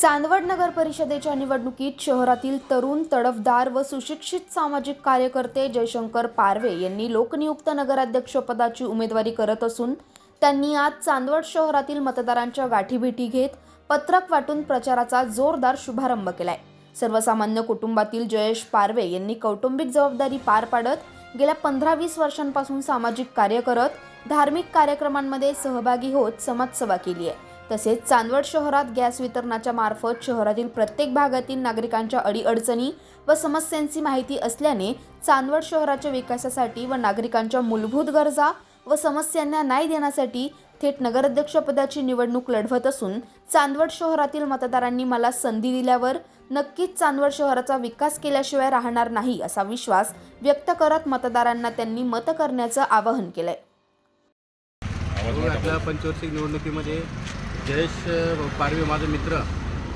चांदवड नगर परिषदेच्या निवडणुकीत शहरातील तरुण तडफदार व सुशिक्षित सामाजिक कार्यकर्ते जयशंकर पारवे यांनी लोकनियुक्त नगराध्यक्षपदाची उमेदवारी करत असून त्यांनी आज चांदवड शहरातील मतदारांच्या गाठीभेटी घेत पत्रक वाटून प्रचाराचा जोरदार शुभारंभ केलाय. सर्वसामान्य कुटुंबातील जयेश पारवे यांनी कौटुंबिक जबाबदारी पार पाडत गेल्या पंधरा वीस वर्षांपासून सामाजिक कार्य करत धार्मिक कार्यक्रमांमध्ये सहभागी होत समाजसेवा केली आहे. तसेच चांदवड शहरात गॅस वितरणाच्या मार्फत शहरातील प्रत्येक भागातील नागरिकांच्या अडीअडचणी व समस्यांची माहिती असल्याने चांदवड शहराच्या विकासासाठी व नागरिकांच्या मूलभूत गरजा व समस्यांना न्याय देण्यासाठी थेट नगराध्यक्षपदाची निवडणूक लढवत असून चांदवड शहरातील मतदारांनी मला संधी दिल्यावर नक्कीच चांदवड शहराचा विकास केल्याशिवाय राहणार नाही असा विश्वास व्यक्त करत मतदारांना त्यांनी मत करण्याचं आवाहन केलंय. आपल्या पंचवर्षिक निवडणुकीमध्ये जयेश पारवे माझा मित्र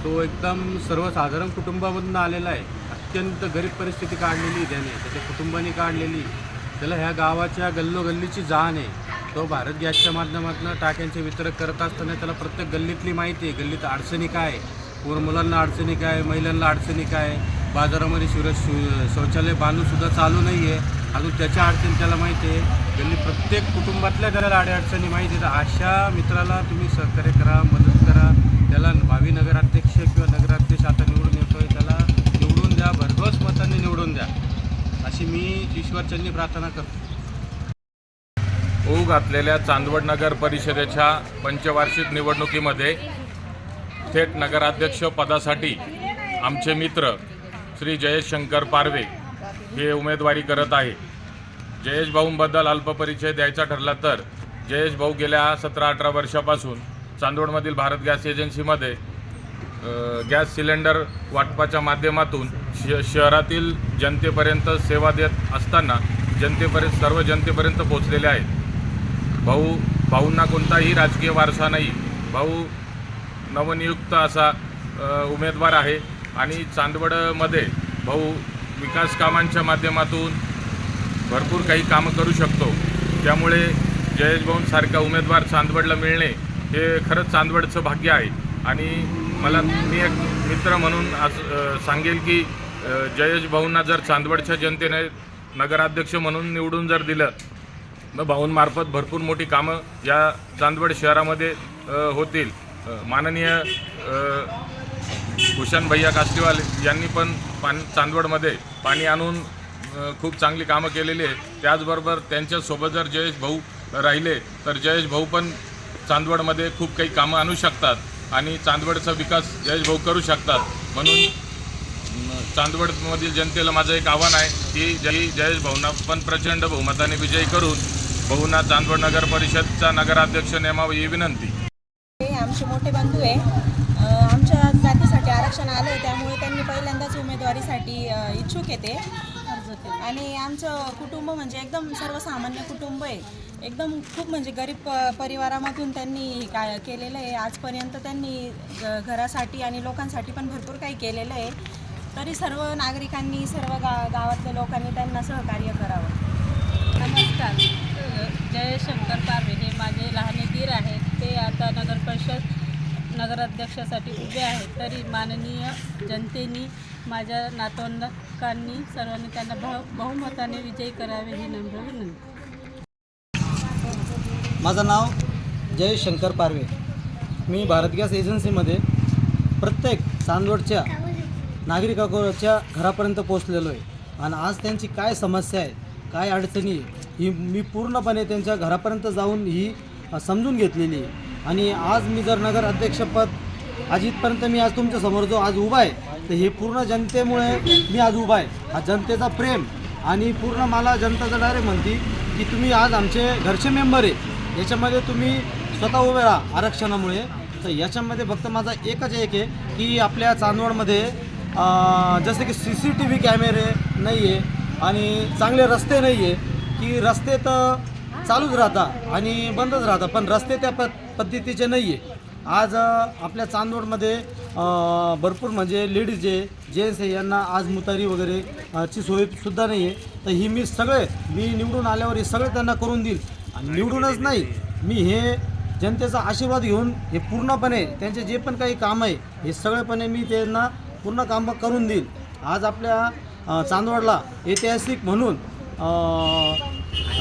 तो एकदम सर्वसाधारण कुटुंबामधून आलेला आहे. अत्यंत गरीब परिस्थिती काढलेली त्याने. त्याच्या कुटुंबाने काढलेली. त्याला ह्या गावाच्या गल्लोगल्लीची जाण आहे. तो भारत गॅसच्या माध्यमातून टाक्यांचे वितरक करत असताना त्याला प्रत्येक गल्लीतली माहिती आहे. गल्लीत अडचणी काय पूर्ण मुलांना अडचणी काय? महिलांना अडचणी काय? बाजारामध्ये शिव शौ- शौचालय बांधूनसुद्धा चालू नाही आहे अजून त्याच्या अडचणी त्याला माहिती आहे. गल्ली प्रत्येक कुटुंबातल्या त्याला अडचणी माहिती आहे तर अशा मित्राला तुम्ही सहकार्य करा मदत करा. त्याला भावी नगराध्यक्ष किंवा नगराध्यक्ष आता निवडून येतो आहे त्याला निवडून द्या भरघोस मतांनी निवडून द्या. अशी मी ईश्वरचंदी प्रार्थना करतो. होऊ घातलेल्या चांदवड नगर परिषदेच्या पंचवार्षिक निवडणुकीमध्ये थेट नगराध्यक्ष पदासाठी आमचे मित्र श्री जयशंकर पारवे हे उमेदवारी करत आहे. जयेश भाऊंबद्दल अल्पपरिचय द्यायचा ठरला तर जयेश भाऊ गेल्या सतरा अठरा वर्षापासून चांदवडमधील भारत गॅस एजन्सीमध्ये गॅस सिलेंडर वाटपाच्या माध्यमातून श शहरातील जनतेपर्यंत सेवा देत असताना जनतेपर्यंत सर्व जनतेपर्यंत पोचलेले आहेत. भाऊ भाऊंना कोणताही राजकीय वारसा नाही. भाऊ नवनियुक्त असा उमेदवार आहे आणि चांदवडमध्ये भाऊ विकास कामांच्या माध्यमातून भरपूर काही कामं करू शकतो. त्यामुळे जयेश भाऊंसारखा उमेदवार चांदवडला मिळणे हे खरंच चांदवडचं भाग्य आहे. आणि मला मी एक मित्र म्हणून आज सांगेल की जयेश भाऊंना जर चांदवडच्या जनतेने नगराध्यक्ष म्हणून निवडून जर दिलं मग भाऊंमार्फत भरपूर मोठी कामं या चांदवड शहरामध्ये होतील. माननीय भूषण भैया काष्टीवाल यांनी पण पान चांदवडमध्ये पाणी आणून खूप चांगली कामं केलेली आहे. त्याचबरोबर त्यांच्यासोबत जर जयेश भाऊ राहिले तर जयेश भाऊ पण चांदवडमध्ये खूप काही कामं आणू शकतात आणि चांदवडचा विकास जयेश भाऊ करू शकतात. म्हणून चांदवडमधील जनतेला माझं एक आव्हान आहे की जय जयेश भाऊंना पण प्रचंड बहुमताने विजयी करून भाऊंना चांदवड नगर परिषदचा नगराध्यक्ष नेमावं ही विनंती. आमचे मोठे बंधू आहे. आरक्षण आलं आहे त्यामुळे त्यांनी पहिल्यांदाच उमेदवारीसाठी इच्छुक येते आणि आमचं कुटुंब म्हणजे एकदम सर्वसामान्य कुटुंब आहे. एकदम खूप म्हणजे गरीब परिवारामधून त्यांनी काय केलेलं आहे. आजपर्यंत त्यांनी घरासाठी आणि लोकांसाठी पण भरपूर काही केलेलं आहे. तरी सर्व नागरिकांनी सर्व गा गावातल्या लोकांनी त्यांना सहकार्य करावं. नमस्कार. जय शंकर पारवे. हे माझे लहाने दीर आहेत. ते आता नगर परिषद नगराध्यक्षासाठी उभे आहे तरी माननीय जनतेनी माझ्या नातवंडकांनी सर्वांनी त्यांना बहु बहुमताने विजयी करावे ही नम्र विनंती. माझं नाव जय शंकर पारवे. मी भारत गॅस एजन्सीमध्ये प्रत्येक चांदवडच्या नागरिकाच्या घरापर्यंत पोचलेलो आहे. आणि आज त्यांची काय समस्या आहे काय अडचणी ही मी पूर्णपणे त्यांच्या घरापर्यंत जाऊन ही समजून घेतलेली आहे. आणि आज मी जर नगर अध्यक्षपद आज इथपर्यंत मी आज तुमच्यासमोर जो आज उभा आहे तर हे पूर्ण जनतेमुळे मी आज उभा आहे. हा जनतेचा प्रेम आणि पूर्ण मला जनता डायरेक्ट म्हणती की तुम्ही आज आमचे घरचे मेंबर आहे याच्यामध्ये तुम्ही स्वतः उभे राहा आरक्षणामुळे. तर याच्यामध्ये फक्त माझा एकच एक आहे की आपल्या चांदवडमध्ये जसं जसे की सी सी टी व्ही कॅमेरे नाही आहे आणि चांगले रस्ते नाही आहे की रस्ते तर चालूच राहतात आणि बंदच राहतात पण रस्ते त्या प पद्धतीचे नाही आहे आज आपल्या चांदवडमध्ये भरपूर म्हणजे लेडीज जे जेंट्स आहे यांना आज मुतारी वगैरे ची सोयसुद्धा नाही आहे तर ही मी सगळे मी निवडून आल्यावर हे सगळे त्यांना करून देईल. आणि निवडूनच नाही मी हे जनतेचा आशीर्वाद घेऊन हे पूर्णपणे त्यांचे जे पण काही काम आहे हे सगळेपणे मी त्यांना पूर्ण काम करून देईल. आज आपल्या चांदवडला ऐतिहासिक म्हणून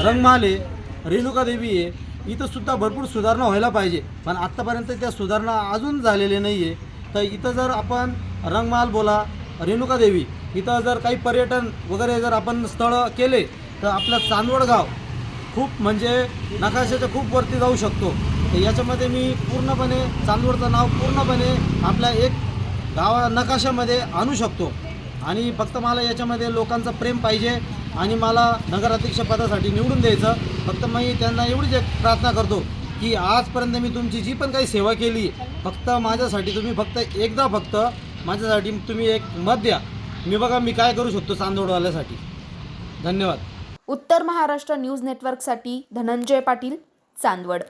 रंगमाले रंगमहाल आहे रेणुका देवी आहे. इथंसुद्धा भरपूर सुधारणा व्हायला पाहिजे. पण आत्तापर्यंत त्या सुधारणा अजून झालेल्या नाही आहे तर इथं जर आपण रंगमहाल बोला रेणुका देवी इथं जर काही पर्यटन वगैरे जर आपण स्थळं केले तर आपलं चांदवड गाव खूप म्हणजे नकाशाच्या खूप वरती जाऊ शकतो. तर याच्यामध्ये मी पूर्णपणे चांदवडचं नाव पूर्णपणे आपल्या एक गावा नकाशामध्ये आणू शकतो. आणि फक्त मला याच्यामध्ये लोकांचं प्रेम पाहिजे. आणि मला नगराध्यक्षपदासाठी निवडून द्यायचं. फक्त मी त्यांना एवढीच एक प्रार्थना करतो की आजपर्यंत मी तुमची जी पण काही सेवा केली फक्त माझ्यासाठी तुम्ही फक्त एकदा फक्त माझ्यासाठी तुम्ही एक मत द्या. मी बघा मी काय करू शकतो चांदोडवाल्यासाठी धन्यवाद. उत्तर महाराष्ट्र न्यूज नेटवर्कसाठी धनंजय पाटील चांदवड.